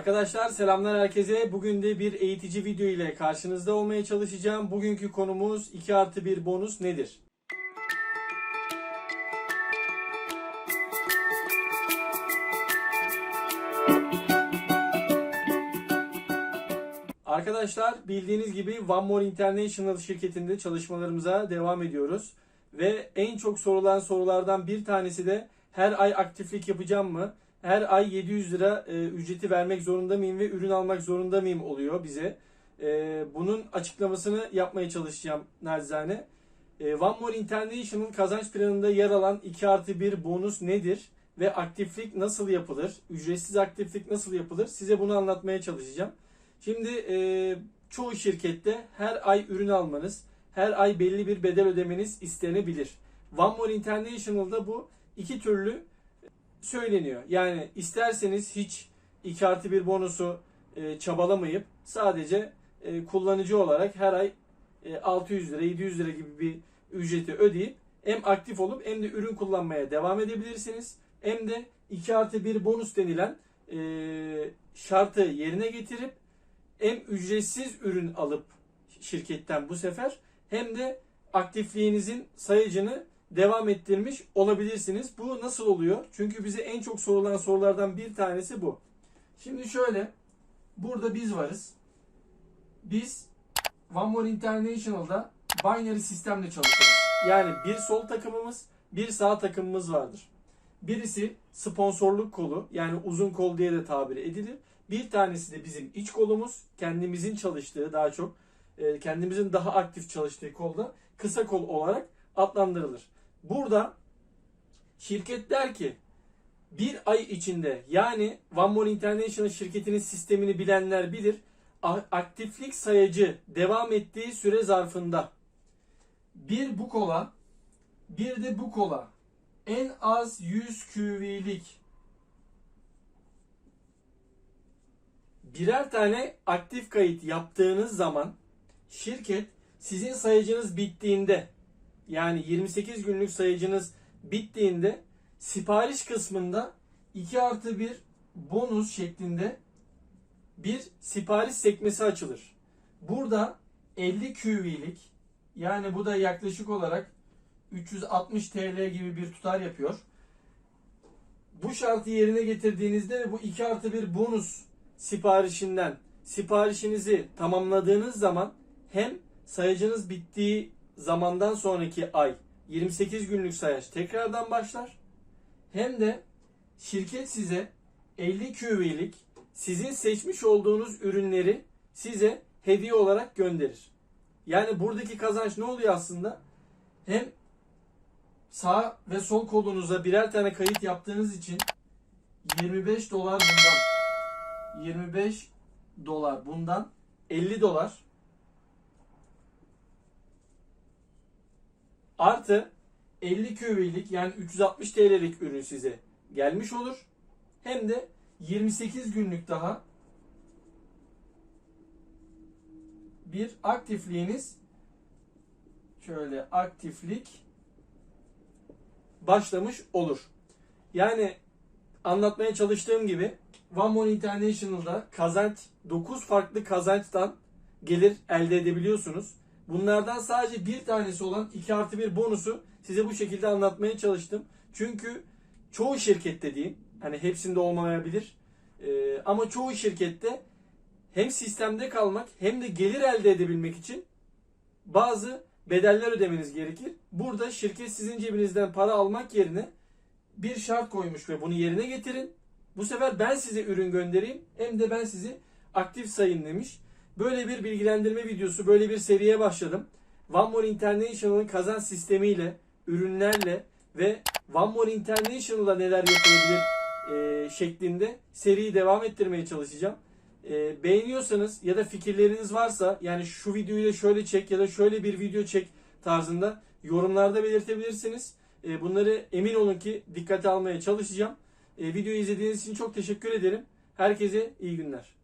Arkadaşlar selamlar herkese. Bugün de bir eğitici video ile karşınızda olmaya çalışacağım. Bugünkü konumuz 2 artı 1 bonus nedir? Arkadaşlar bildiğiniz gibi One More International şirketinde çalışmalarımıza devam ediyoruz. Ve en çok sorulan sorulardan bir tanesi de her ay aktiflik yapacağım mı? Her ay 700 lira e, ücreti vermek zorunda mıyım ve ürün almak zorunda mıyım oluyor bize. E, bunun açıklamasını yapmaya çalışacağım narzane. E, One More International'ın kazanç planında yer alan 2 artı 1 bonus nedir? Ve aktiflik nasıl yapılır? Ücretsiz aktiflik nasıl yapılır? Size bunu anlatmaya çalışacağım. Şimdi e, çoğu şirkette her ay ürün almanız, her ay belli bir bedel ödemeniz istenebilir. One More International'da bu iki türlü söyleniyor. Yani isterseniz hiç 2 artı 1 bonusu e, çabalamayıp sadece e, kullanıcı olarak her ay e, 600 lira 700 lira gibi bir ücreti ödeyip hem aktif olup hem de ürün kullanmaya devam edebilirsiniz. Hem de 2 artı 1 bonus denilen e, şartı yerine getirip hem ücretsiz ürün alıp şirketten bu sefer hem de aktifliğinizin sayıcını devam ettirmiş olabilirsiniz. Bu nasıl oluyor? Çünkü bize en çok sorulan sorulardan bir tanesi bu. Şimdi şöyle burada biz varız. Biz One More International'da binary sistemle çalışıyoruz. Yani bir sol takımımız, bir sağ takımımız vardır. Birisi sponsorluk kolu yani uzun kol diye de tabir edilir. Bir tanesi de bizim iç kolumuz. Kendimizin çalıştığı daha çok e, kendimizin daha aktif çalıştığı kolda kısa kol olarak adlandırılır. Burada şirket der ki bir ay içinde yani One More International şirketinin sistemini bilenler bilir. Aktiflik sayacı devam ettiği süre zarfında bir bu kola bir de bu kola en az 100 QV'lik birer tane aktif kayıt yaptığınız zaman şirket sizin sayacınız bittiğinde yani 28 günlük sayacınız bittiğinde sipariş kısmında 2 artı 1 bonus şeklinde bir sipariş sekmesi açılır. Burada 50 QV'lik yani bu da yaklaşık olarak 360 TL gibi bir tutar yapıyor. Bu şartı yerine getirdiğinizde ve bu 2 artı 1 bonus siparişinden siparişinizi tamamladığınız zaman hem sayacınız bittiği zamandan sonraki ay 28 günlük sayaç tekrardan başlar. Hem de şirket size 50 QV'lik sizin seçmiş olduğunuz ürünleri size hediye olarak gönderir. Yani buradaki kazanç ne oluyor aslında? Hem sağ ve sol kolunuza birer tane kayıt yaptığınız için 25 dolar bundan 25 dolar bundan 50 dolar Artı 50 QV'lik yani 360 TL'lik ürün size gelmiş olur. Hem de 28 günlük daha bir aktifliğiniz şöyle aktiflik başlamış olur. Yani anlatmaya çalıştığım gibi One More International'da kazanç 9 farklı kazançtan gelir elde edebiliyorsunuz. Bunlardan sadece bir tanesi olan 2 artı 1 bonusu size bu şekilde anlatmaya çalıştım. Çünkü çoğu şirkette diyeyim, hani hepsinde olmayabilir Ee, ama çoğu şirkette hem sistemde kalmak hem de gelir elde edebilmek için bazı bedeller ödemeniz gerekir. Burada şirket sizin cebinizden para almak yerine bir şart koymuş ve bunu yerine getirin. Bu sefer ben size ürün göndereyim hem de ben sizi aktif sayın demiş. Böyle bir bilgilendirme videosu, böyle bir seriye başladım. One More International'ın kazanç sistemiyle, ürünlerle ve One More International'la neler yapılabilir e, şeklinde seriyi devam ettirmeye çalışacağım. E, beğeniyorsanız ya da fikirleriniz varsa yani şu videoyu da şöyle çek ya da şöyle bir video çek tarzında yorumlarda belirtebilirsiniz. E, bunları emin olun ki dikkate almaya çalışacağım. E, videoyu izlediğiniz için çok teşekkür ederim. Herkese iyi günler.